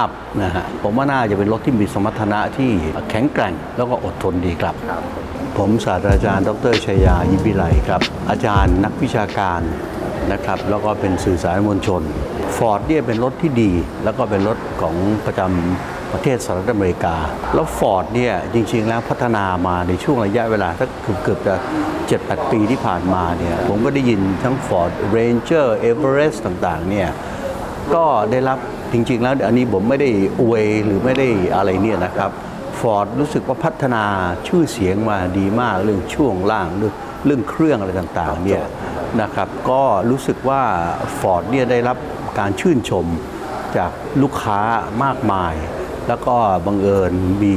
อัพนะฮะผมว่าน่าจะเป็นรถที่มีสมรรถนะที่แข็งแกร่งแล้วก็อดทนดีครับ ผมศาสตราจารย์ ดรชัยยายิมพิไลครับ อาจารย์นักวิชาการนะครับแล้วก็เป็นสื่อสารมวลชนฟอร์ดเนี่ยเป็นรถที่ดี แล้วก็เป็นรถของประจำประเทศสหรัฐอเมริกา แล้วฟอร์ดเนี่ยจริงๆแล้วพัฒนามาในช่วงระยะเวลาถ้าเกือบเกือบจะ7-8 ปีที่ผ่านมาเนี่ยผมก็ได้ยินทั้ง Ford Ranger Everest ต่างๆเนี่ยก็ได้รับ จริง ๆ แล้วอันนี้ผมไม่ได้อวยหรือไม่ได้อะไรเนี่ยนะครับฟอร์ดรู้สึกว่าพัฒนาชื่อเสียงมาดีมากเรื่องช่วงล่างเรื่องเรื่องเครื่องอะไรต่างๆเนี่ยนะครับก็รู้สึกว่าฟอร์ดเนี่ยได้รับการชื่นชมจากลูกค้ามากมาย แล้วก็บังเอิญมี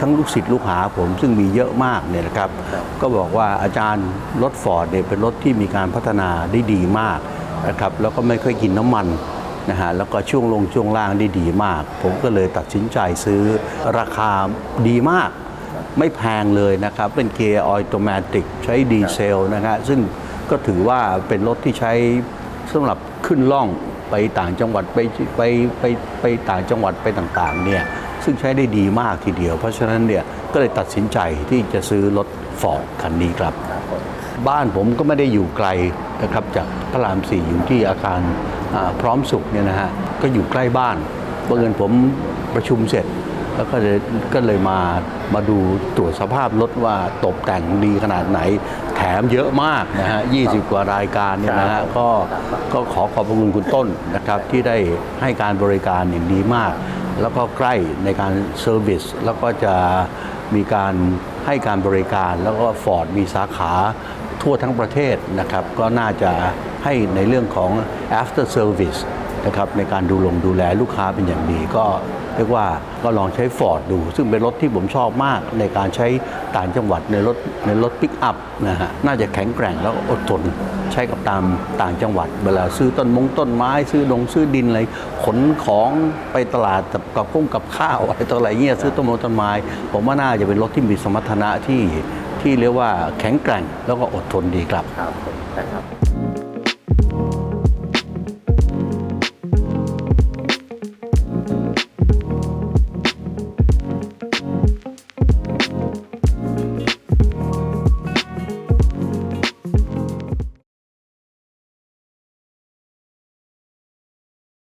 ทั้งลูกศิษย์ลูกหาผมซึ่งมีเยอะมากเนี่ยนะครับ ก็บอกว่าอาจารย์รถฟอร์ดเนี่ยเป็นรถที่มีการพัฒนาได้ดีมากนะครับแล้วก็ไม่ค่อยกินน้ำมัน นะฮะแล้วก็ช่วงลงช่วงล่างได้ดีมาก ผมก็เลยตัดสินใจซื้อราคาดีมาก ไม่แพงเลยนะครับ เป็นเกียร์ออโตเมติกใช้ดีเซลนะฮะซึ่งก็ถือว่าเป็นรถที่ใช้สำหรับขึ้นล่องไปต่างจังหวัดไปไปไปไปต่างจังหวัดไปต่างๆเนี่ยซึ่งใช้ได้ดีมากทีเดียว เพราะฉะนั้นเนี่ยก็เลยตัดสินใจที่จะซื้อรถฟอร์ดคันนี้ครับ บ้านผมก็ไม่ได้อยู่ไกลนะครับจากพระรามสี่อยู่ที่อาคาร พร้อมสุขเนี่ยนะฮะก็อยู่ใกล้บ้านบังเอิญผมประชุมเสร็จ แล้วก็เลยก็เลยมามาดูตรวจสภาพรถว่าตกแต่งดีขนาดไหน แถมเยอะมากนะฮะ20 กว่ารายการเนี่ยนะฮะก็ก็ขอขอบพระคุณคุณต้นนะครับ ที่ได้ให้การบริการอย่างดีมาก แล้วก็ใกล้ในการเซอร์วิสแล้วก็จะมีการให้การบริการแล้วก็ฟอร์ดมีสาขา ทั่วทั้งประเทศนะครับ ก็น่าจะให้ในเรื่องของ after service นะครับในการดูลงดูแลลูกค้าเป็นอย่างดี ก็เรียกว่าก็ลองใช้ฟอร์ดดู ซึ่งเป็นรถที่ผมชอบมากในการใช้ต่างจังหวัดในรถในรถปิกอัพนะฮะน่าจะแข็งแกร่งแล้วอดทนใช้กับตามต่างจังหวัด เวลาซื้อต้นมงต้นไม้ ซื้อดงซื้อดินอะไรขนของไปตลาดกับกับกุ้งกับข้าวอะไรต่ออะไรเงี้ยซื้อต้นมงต้นไม้ ผมว่าน่าจะเป็นรถที่มีสมรรถนะที่ ที่เรียกว่าแข็งแกร่งแล้วก็อดทนดีครับครับ